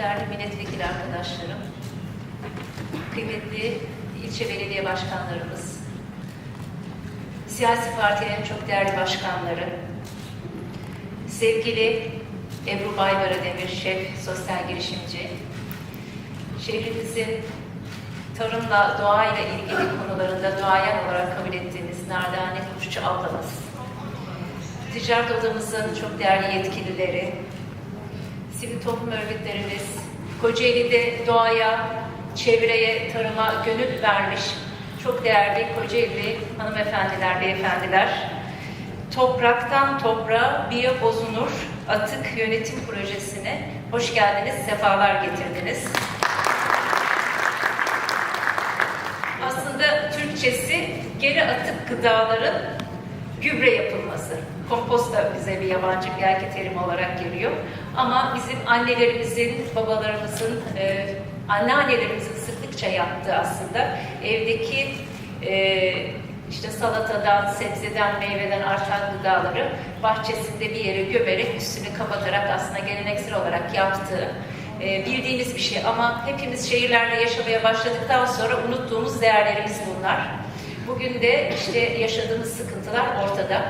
değerli milletvekili arkadaşlarım, kıymetli ilçe belediye başkanlarımız, siyasi partilerin çok değerli başkanları, sevgili Ebru Baybara Demir, şef, sosyal girişimci, şehrimizin tarımla, doğayla ilgili konularında duayen olarak kabul ettiğimiz Nardane Kuşçu ablamız, ticaret odamızın çok değerli yetkilileri, sivil toplum örgütlerimiz, Kocaeli'de doğaya, çevreye, tarıma gönül vermiş çok değerli Kocaeli hanımefendiler, beyefendiler, Topraktan Toprağa Biyo Bozunur Atık Yönetim Projesi'ne hoş geldiniz, sefalar getirdiniz. Aslında Türkçesi geri atık gıdaların gübre yapılması. Kompost da bize bir yabancı belki terim olarak geliyor. Ama bizim annelerimizin, babalarımızın, e, anneannelerimizin sıklıkça yaptığı aslında evdeki e, işte salatadan, sebzeden, meyveden artan gıdaları bahçesinde bir yere gömerek üstünü kapatarak aslında geleneksel olarak yaptığı e, bildiğimiz bir şey. Ama hepimiz şehirlerde yaşamaya başladıktan sonra unuttuğumuz değerlerimiz bunlar. Bugün de işte yaşadığımız sıkıntılar ortada.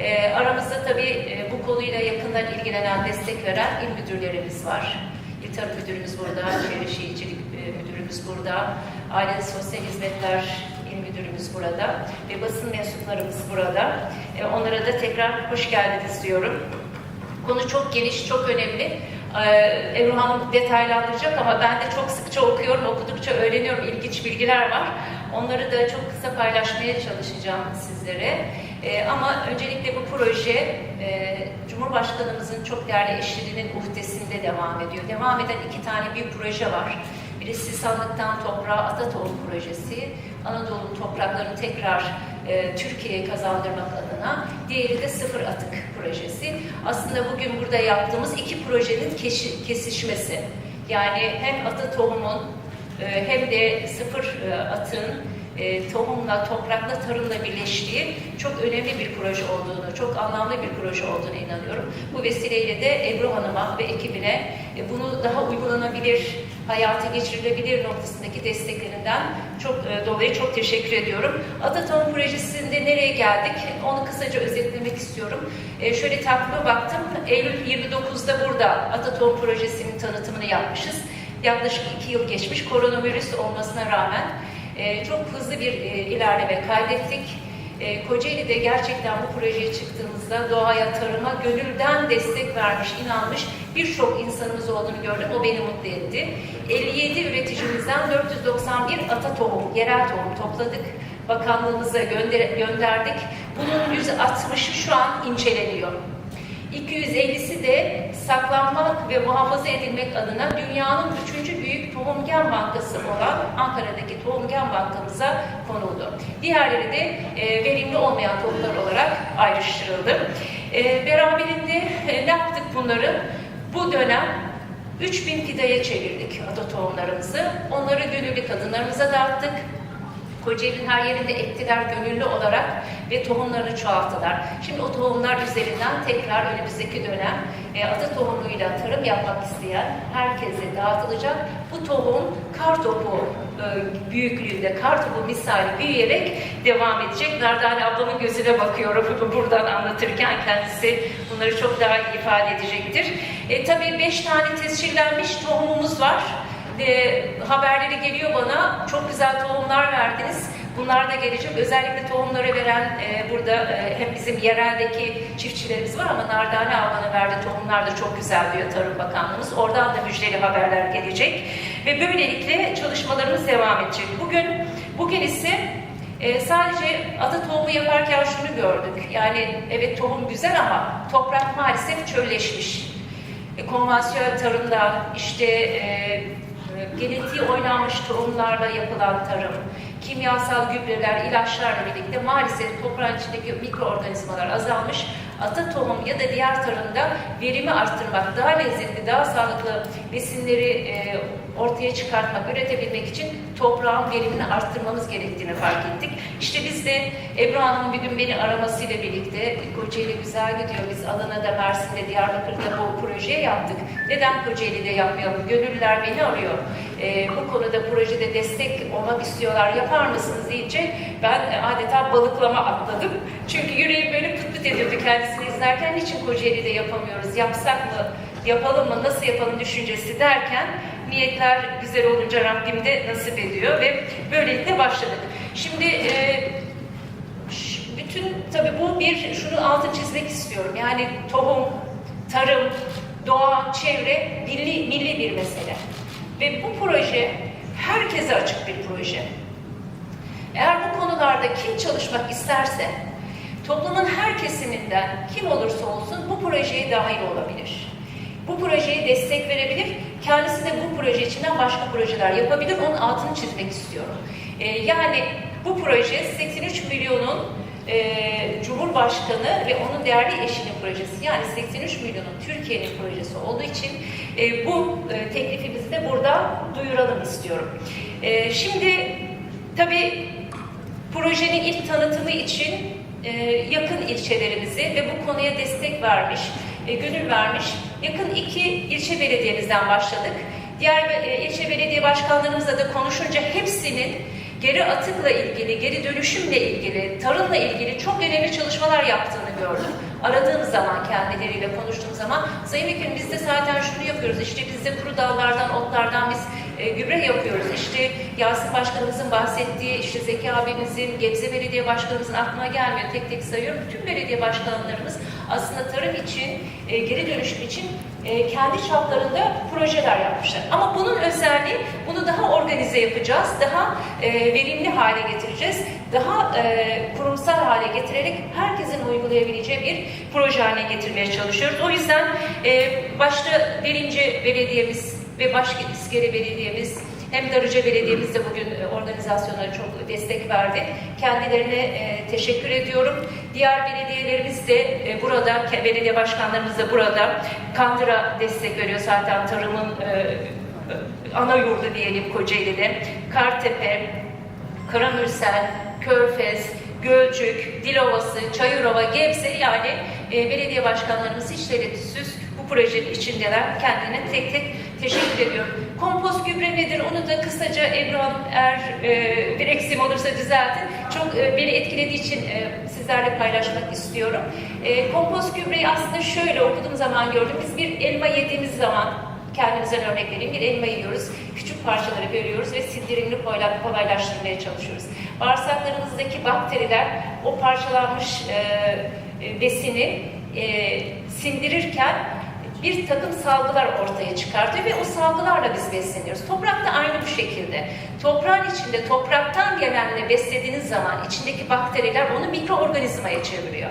E, aramızda tabii e, bu konuyla yakından ilgilenen, destek veren il müdürlerimiz var. İl Tarım Müdürümüz burada, Çevre Şehircilik e, Müdürümüz burada, Aile Sosyal Hizmetler İl Müdürümüz burada ve basın mensuplarımız burada. E, onlara da tekrar hoş geldiniz diyorum. Konu çok geniş, çok önemli. Ee, Ebru Hanım detaylandıracak ama ben de çok sıkça okuyorum, okudukça öğreniyorum, ilginç bilgiler var. Onları da çok kısa paylaşmaya çalışacağım sizlere. Ee, ama öncelikle bu proje e, Cumhurbaşkanımızın çok değerli eşliğinin uhdesinde devam ediyor. Devam eden iki tane bir proje var. Birisi Sandıktan Toprağa Ata Tohum Projesi, Anadolu topraklarını tekrar e, Türkiye'ye kazandırmak adına, diğeri de Sıfır Atık Projesi. Aslında bugün burada yaptığımız iki projenin keşi- kesişmesi. Yani hem ata tohumun e, hem de sıfır e, atın e, tohumla, toprakla, tarımla birleştiği çok önemli bir proje olduğunu, çok anlamlı bir proje olduğunu inanıyorum. Bu vesileyle de Ebru Hanım'a ve ekibine e, bunu daha uygulanabilir, hayata geçirilebilir noktasındaki desteklerinden çok e, dolayı çok teşekkür ediyorum. Atatom projesinde nereye geldik? Onu kısaca özetlemek istiyorum. Şöyle takvime baktım. Eylül 29'da burada Atatom projesinin tanıtımını yapmışız. Yaklaşık iki yıl geçmiş koronavirüs olmasına rağmen e, çok hızlı bir e, ilerleme kaydettik. E, Kocaeli'de gerçekten bu projeye çıktığımızda doğaya, tarıma gönülden destek vermiş, inanmış birçok insanımız olduğunu gördüm. O beni mutlu etti. 57 üreticimizden 491 ata tohum, yerel tohum topladık. Bakanlığımıza gönder- gönderdik. Bunun %60'ı şu an inceleniyor. 250'si de saklanmak ve muhafaza edilmek adına dünyanın üçüncü büyük tohumgen bankası olan Ankara'daki tohumgen bankamıza konuldu. Diğerleri de e, verimli olmayan tohumlar olarak ayrıştırıldı. E, beraberinde e, ne yaptık bunları? Bu dönem 3000 fidaya çevirdik ata tohumlarımızı. Onları gönüllü kadınlarımıza dağıttık. Kocaeli'nin her yerinde ektiler gönüllü olarak ve tohumlarını çoğalttılar. Şimdi o tohumlar üzerinden tekrar önümüzdeki dönem e, ata tohumuyla tarım yapmak isteyen herkese dağıtılacak. Bu tohum kar topu e, büyüklüğünde, kar topu misali büyüyerek devam edecek. Nardane ablamın gözüne bakıyorum buradan anlatırken kendisi bunları çok daha iyi ifade edecektir. E, tabii beş tane tescillenmiş tohumumuz var e, haberleri geliyor bana. Çok güzel tohumlar verdiniz. Bunlar da gelecek. Özellikle tohumları veren e, burada e, hem bizim yereldeki çiftçilerimiz var ama Nardane ablanın verdiği tohumlar da çok güzel diyor Tarım Bakanlığımız. Oradan da müjdeli haberler gelecek. Ve böylelikle çalışmalarımız devam edecek. Bugün bugün ise e, sadece ata tohumu yaparken şunu gördük. Yani evet tohum güzel ama toprak maalesef çölleşmiş. E, konvansiyonel tarımda işte e, genetiği oynanmış tohumlarla yapılan tarım, kimyasal gübreler, ilaçlarla birlikte maalesef toprağın içindeki mikroorganizmalar azalmış. Ata tohum ya da diğer tarımda verimi arttırmak, daha lezzetli, daha sağlıklı besinleri e, ortaya çıkartmak, üretebilmek için toprağın verimini arttırmamız gerektiğini fark ettik. İşte biz de Ebru Hanım'ın bir gün beni aramasıyla birlikte Kocaeli güzel gidiyor. Biz Adana'da, Mersin'de, Diyarbakır'da bu projeyi yaptık. Neden Kocaeli'de yapmayalım? Gönüllüler beni arıyor. Ee, bu konuda projede destek olmak istiyorlar. Yapar mısınız deyince ben adeta balıklama atladım. Çünkü yüreğim böyle pıt pıt ediyordu kendisini izlerken. Niçin Kocaeli'de yapamıyoruz? Yapsak mı? Yapalım mı? Nasıl yapalım düşüncesi derken niyetler güzel olunca Rabbim de nasip ediyor ve böylelikle başladık. Şimdi e, bütün tabii bu bir şunu altı çizmek istiyorum. Yani tohum, tarım, doğa, çevre milli, milli bir mesele. Ve bu proje herkese açık bir proje. Eğer bu konularda kim çalışmak isterse toplumun her kesiminden kim olursa olsun bu projeye dahil olabilir. Bu projeye destek verebilir. Kendisi de bu proje içinden başka projeler yapabilir. Onun altını çizmek istiyorum. Ee, yani bu proje 83 milyonun e, Cumhurbaşkanı ve onun değerli eşinin projesi. Yani 83 milyonun Türkiye'nin projesi olduğu için e, bu e, teklifimizi de burada duyuralım istiyorum. E, şimdi tabii projenin ilk tanıtımı için e, yakın ilçelerimizi ve bu konuya destek vermiş, e, gönül vermiş yakın iki ilçe belediyemizden başladık. Diğer e, ilçe belediye başkanlarımızla da konuşunca hepsinin geri atıkla ilgili, geri dönüşümle ilgili, tarımla ilgili çok önemli çalışmalar yaptığını gördüm. Aradığım zaman kendileriyle konuştuğum zaman Sayın Vekilim biz de zaten şunu yapıyoruz. İşte biz de kuru dallardan, otlardan biz e, gübre yapıyoruz. İşte Yasin Başkanımızın bahsettiği, işte Zeki abimizin, Gebze Belediye Başkanımızın aklına gelmiyor. Tek tek sayıyorum. Bütün belediye başkanlarımız aslında tarım için, e, geri dönüşüm için e, kendi çaplarında projeler yapmışlar. Ama bunun özelliği bunu daha organize yapacağız, daha e, verimli hale getireceğiz, daha e, kurumsal hale getirerek herkesin uygulayabileceği bir proje haline getirmeye çalışıyoruz. O yüzden e, başta Derince Belediye'miz ve başka İskele Belediye'miz hem Darıca Belediye'miz de bugün e, organizasyona çok destek verdi. Kendilerine e, teşekkür ediyorum. Diğer belediyelerimiz de e, burada, belediye başkanlarımız da burada. Kandıra destek veriyor zaten tarımın ana yurdu diyelim Kocaeli'de. Kartepe, Karamürsel, Körfez, Gölcük, Dilovası, Çayırova, Gebze yani belediye başkanlarımız hiç tereddütsüz bu projenin içindeler. Kendine tek tek teşekkür ediyorum. Kompost gübre nedir? Onu da kısaca Hanım eğer e, bir eksiğim olursa düzeltin. Çok e, beni etkilediği için e, sizlerle paylaşmak istiyorum. E, kompost gübreyi aslında şöyle okuduğum zaman gördüm. Biz bir elma yediğimiz zaman kendimizden örnek vereyim. Bir elma yiyoruz, küçük parçaları bölüyoruz ve sindirimini kolay- kolaylaştırmaya çalışıyoruz. Bağırsaklarımızdaki bakteriler o parçalanmış e, e, besini e, sindirirken bir takım salgılar ortaya çıkartıyor ve o salgılarla biz besleniyoruz. Toprak da aynı bu şekilde. Toprağın içinde topraktan gelenle beslediğiniz zaman içindeki bakteriler onu mikroorganizmaya çeviriyor.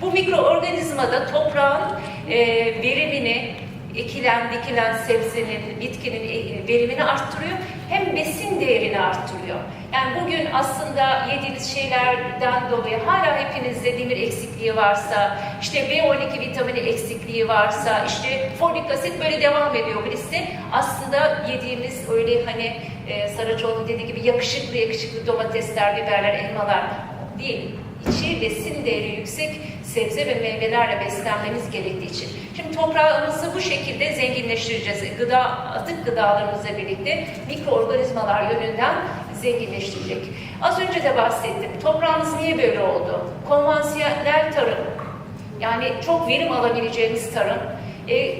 Bu mikroorganizma da toprağın e, verimini, ekilen, dikilen sebzenin, bitkinin e, verimini arttırıyor. Hem besin değerini arttırıyor. Yani bugün aslında yediğimiz şeylerden dolayı hala hepinizde demir eksikliği varsa, işte B12 vitamini eksikliği varsa, işte folik asit böyle devam ediyor bu liste. Aslında yediğimiz öyle hani e, Saraçoğlu'nun dediği gibi yakışıklı yakışıklı domatesler, biberler, elmalar değil. İçi besin değeri yüksek sebze ve meyvelerle beslenmemiz gerektiği için. Şimdi toprağımızı bu şekilde zenginleştireceğiz. Gıda, atık gıdalarımızla birlikte mikroorganizmalar yönünden zenginleştirecek. Az önce de bahsettim. Toprağımız niye böyle oldu? Konvansiyonel tarım, yani çok verim alabileceğimiz tarım, e,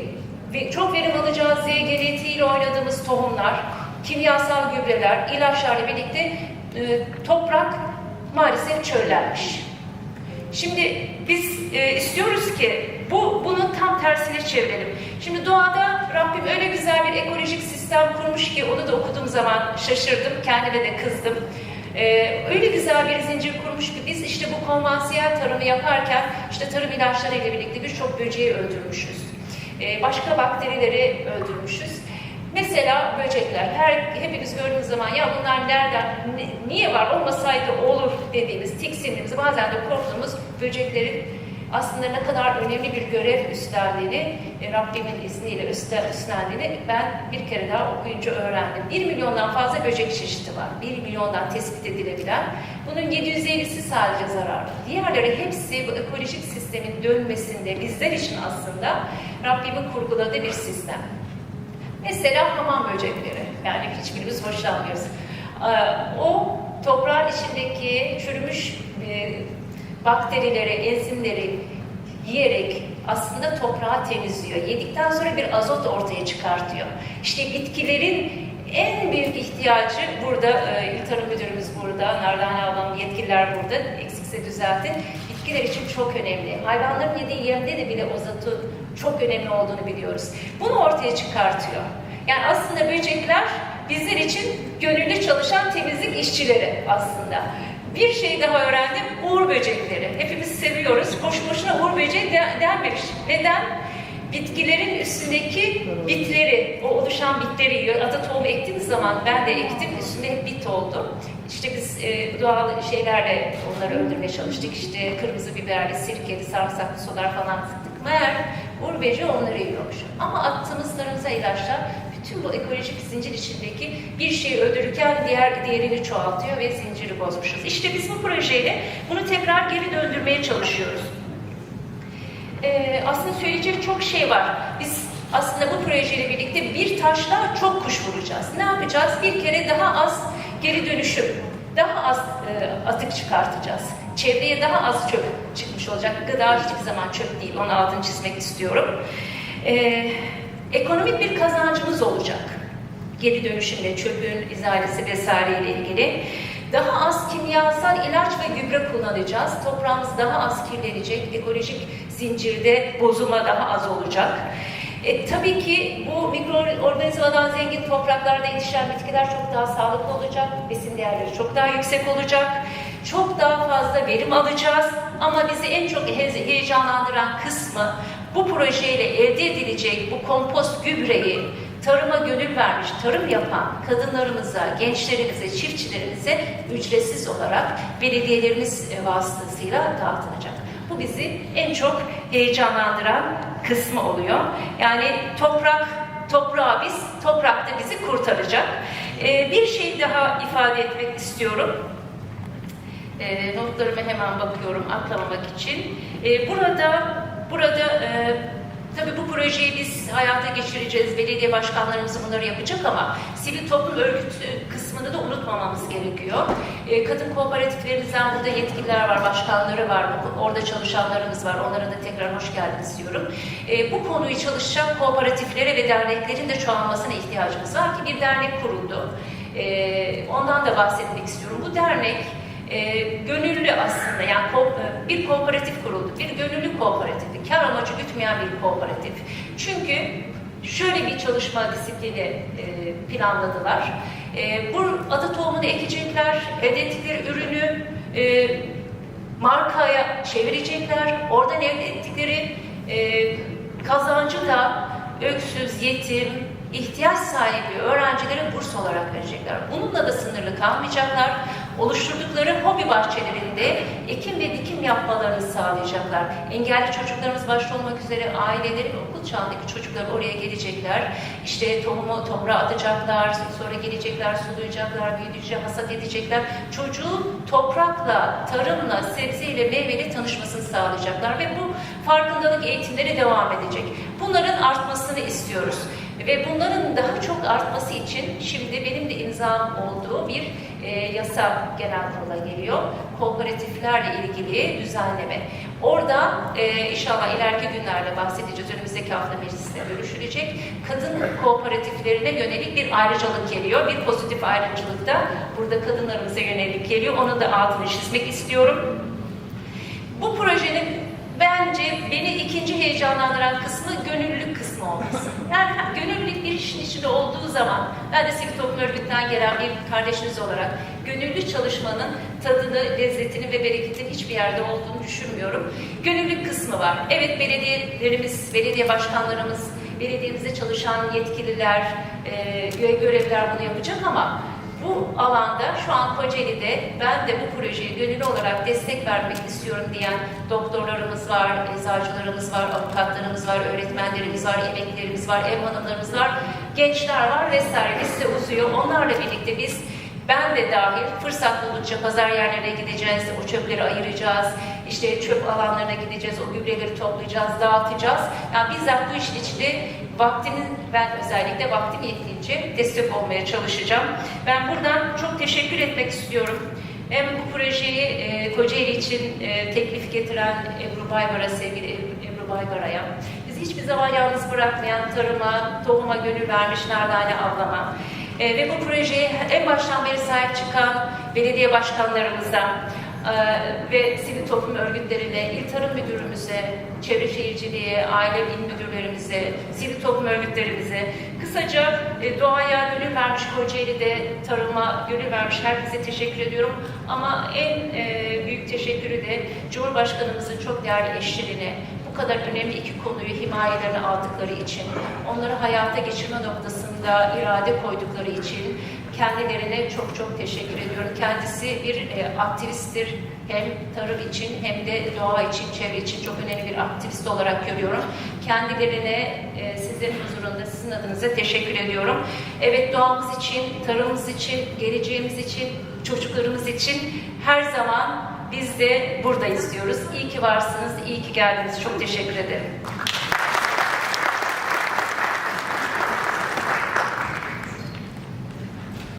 ve çok verim alacağız diye genetiğiyle oynadığımız tohumlar, kimyasal gübreler, ilaçlarla birlikte e, toprak maalesef çöllenmiş. Şimdi biz e, istiyoruz ki bu bunun tam tersini çevirelim. Şimdi doğada Rabbim öyle güzel bir ekolojik sistem kurmuş ki onu da okuduğum zaman şaşırdım, kendime de kızdım. E, öyle güzel bir zincir kurmuş ki biz işte bu konvansiyel tarımı yaparken işte tarım ilaçları ile birlikte birçok böceği öldürmüşüz. E, başka bakterileri öldürmüşüz. Mesela böcekler. Her hepimiz gördüğümüz zaman ya bunlar nereden, ni- niye var, olmasaydı olur dediğimiz, tiksindiğimiz, bazen de korktuğumuz böceklerin aslında ne kadar önemli bir görev üstlendiğini, e, Rabbimin izniyle üstle- üstlendiğini ben bir kere daha okuyunca öğrendim. 1 milyondan fazla böcek çeşidi var. 1 milyondan tespit edilebilen. Bunun 750'si sadece zararlı. Diğerleri hepsi bu ekolojik sistemin dönmesinde bizler için aslında Rabbimin kurguladığı bir sistem. Mesela hamam böcekleri. Yani hiçbirimiz hoşlanmıyoruz. Ee, O toprağın içindeki çürümüş e, bakterileri, enzimleri yiyerek aslında toprağı temizliyor. Yedikten sonra bir azot ortaya çıkartıyor. İşte bitkilerin en büyük ihtiyacı burada, e, İl Tarım Müdürümüz burada, Nardane ablam, yetkililer burada, eksikse düzeltin. Bitkiler için çok önemli. Hayvanların yediği yemde de bile azotun çok önemli olduğunu biliyoruz. Bunu ortaya çıkartıyor. Yani aslında böcekler bizler için gönüllü çalışan temizlik işçileri aslında. Bir şey daha öğrendim, uğur böcekleri. Hepimiz seviyoruz. Boş boşuna uğur böceği de- denmemiş. Neden? Bitkilerin üstündeki bitleri, o oluşan bitleri yiyor. Ata tohumu ektiğimiz zaman ben de ektim, üstünde hep bit oldu. İşte biz e, doğal şeylerle onları öldürmeye çalıştık. İşte kırmızı biberli, sirkeli, sarımsaklı sular falan sıktık. Meğer uğur böceği onları yiyormuş. Ama attığımız tarımsal ilaçlar bütün bu ekolojik zincir içindeki bir şeyi öldürürken diğer diğerini çoğaltıyor ve zinciri bozmuşuz. İşte biz bu projeyle bunu tekrar geri döndürmeye çalışıyoruz. Ee, aslında söyleyecek çok şey var. Biz aslında bu projeyle birlikte bir taşla çok kuş vuracağız. Ne yapacağız? Bir kere daha az geri dönüşüm, daha az e, atık çıkartacağız. Çevreye daha az çöp çıkmış olacak. Gıda hiçbir zaman çöp değil. Onu altını çizmek istiyorum. Ee, ekonomik bir kazancımız olacak. Geri dönüşümle, çöpün izalesi vesaireyle ilgili. Daha az kimyasal ilaç ve gübre kullanacağız. Toprağımız daha az kirlenecek. Ekolojik zincirde bozulma daha az olacak. E, tabii ki bu mikroorganizmadan zengin topraklarda yetişen bitkiler çok daha sağlıklı olacak. Besin değerleri çok daha yüksek olacak. Çok daha fazla verim alacağız. Ama bizi en çok he- heyecanlandıran kısmı bu projeyle elde edilecek bu kompost gübreyi tarıma gönül vermiş, tarım yapan kadınlarımıza, gençlerimize, çiftçilerimize ücretsiz olarak belediyelerimiz e, vasıtasıyla dağıtılacak. Bu bizi en çok heyecanlandıran kısmı oluyor. Yani toprak, toprağı biz, toprak da bizi kurtaracak. Ee, bir şey daha ifade etmek istiyorum. E, notlarıma hemen bakıyorum atlamamak için. E, burada burada e, tabii bu projeyi biz hayata geçireceğiz. Belediye başkanlarımız bunları yapacak ama sivil toplum örgütü kısmını da unutmamamız gerekiyor. E, kadın kooperatiflerimizden burada yetkililer var, başkanları var, orada çalışanlarımız var. Onlara da tekrar hoş geldiniz diyorum. E, bu konuyu çalışacak kooperatiflere ve derneklerin de çoğalmasına ihtiyacımız var ki bir dernek kuruldu. E, ondan da bahsetmek istiyorum. Bu dernek e, gönüllü aslında yani ko- e, bir kooperatif kuruldu. Bir gönüllü kooperatif, kar amacı gütmeyen bir kooperatif. Çünkü şöyle bir çalışma disiplini e, planladılar. E, bu adı tohumunu ekecekler, elde ürünü e, markaya çevirecekler. Oradan elde ettikleri e, kazancı da öksüz, yetim, ihtiyaç sahibi öğrencilere burs olarak verecekler. Bununla da sınırlı kalmayacaklar. Oluşturdukları hobi bahçelerinde ekim ve dikim yapmalarını sağlayacaklar. Engelli çocuklarımız başta olmak üzere aileleri ve okul çağındaki çocuklar oraya gelecekler. İşte tohumu toprağa atacaklar, sonra gelecekler, sulayacaklar, büyüdükçe hasat edecekler. Çocuğun toprakla, tarımla, sebzeyle, meyveyle tanışmasını sağlayacaklar ve bu farkındalık eğitimleri devam edecek. Bunların artmasını istiyoruz. Ve bunların daha çok artması için şimdi benim de imzam olduğu bir e, yasa genel kurula geliyor. Kooperatiflerle ilgili düzenleme. Orada e, inşallah ileriki günlerde bahsedeceğiz. Önümüzdeki hafta mecliste görüşülecek. Kadın kooperatiflerine yönelik bir ayrıcalık geliyor. Bir pozitif ayrıcalık da burada kadınlarımıza yönelik geliyor. Onun da altını çizmek istiyorum. Bu projenin bence beni ikinci heyecanlandıran kısmı gönüllülük kısmı olması. Yani gönüllülük bir işin içinde olduğu zaman, ben de sivil toplum örgütünden gelen bir kardeşiniz olarak gönüllü çalışmanın tadını, lezzetini ve bereketini hiçbir yerde olduğunu düşünmüyorum. Gönüllülük kısmı var. Evet belediyelerimiz, belediye başkanlarımız, belediyemizde çalışan yetkililer, e, göre- görevliler bunu yapacak ama Bu alanda şu an Kocaeli'de ben de bu projeye gönüllü olarak destek vermek istiyorum diyen doktorlarımız var, eczacılarımız var, avukatlarımız var, öğretmenlerimiz var, emeklilerimiz var, ev hanımlarımız var, gençler var vesaire liste uzuyor. Onlarla birlikte biz ben de dahil fırsat buldukça pazar yerlerine gideceğiz, o çöpleri ayıracağız, işte çöp alanlarına gideceğiz, o gübreleri toplayacağız, dağıtacağız. Yani bizzat bu işin içinde vaktimin, ben özellikle vaktim yettiğince destek olmaya çalışacağım. Ben buradan çok teşekkür etmek istiyorum. Hem bu projeyi e, Kocaeli için e, teklif getiren Ebru Baybar'a, sevgili Ebru Baybar'a, bizi hiçbir zaman yalnız bırakmayan tarıma, tohuma gönül vermiş Nardane ablama, e, ve bu projeye en baştan beri sahip çıkan belediye başkanlarımıza e, ve sivil toplum örgütlerine, İl Tarım Müdürümüze, Çevre Şehirciliğe, Aile İl Müdürlerimize, sivil toplum örgütlerimize, kısaca e, doğaya gönül vermiş Kocaeli'de tarıma gönül vermiş herkese teşekkür ediyorum. Ama en e, büyük teşekkürü de Cumhurbaşkanımızın çok değerli eşliğine, bu kadar önemli iki konuyu himayelerine aldıkları için, onları hayata geçirme noktasında irade koydukları için kendilerine çok çok teşekkür ediyorum. Kendisi bir e, aktivisttir. Hem tarım için hem de doğa için, çevre için çok önemli bir aktivist olarak görüyorum. Kendilerine e, sizlerin huzurunda, sizin adınıza teşekkür ediyorum. Evet doğamız için, tarımımız için, geleceğimiz için, çocuklarımız için her zaman biz de buradayız diyoruz. İyi ki varsınız, iyi ki geldiniz. Çok teşekkür ederim.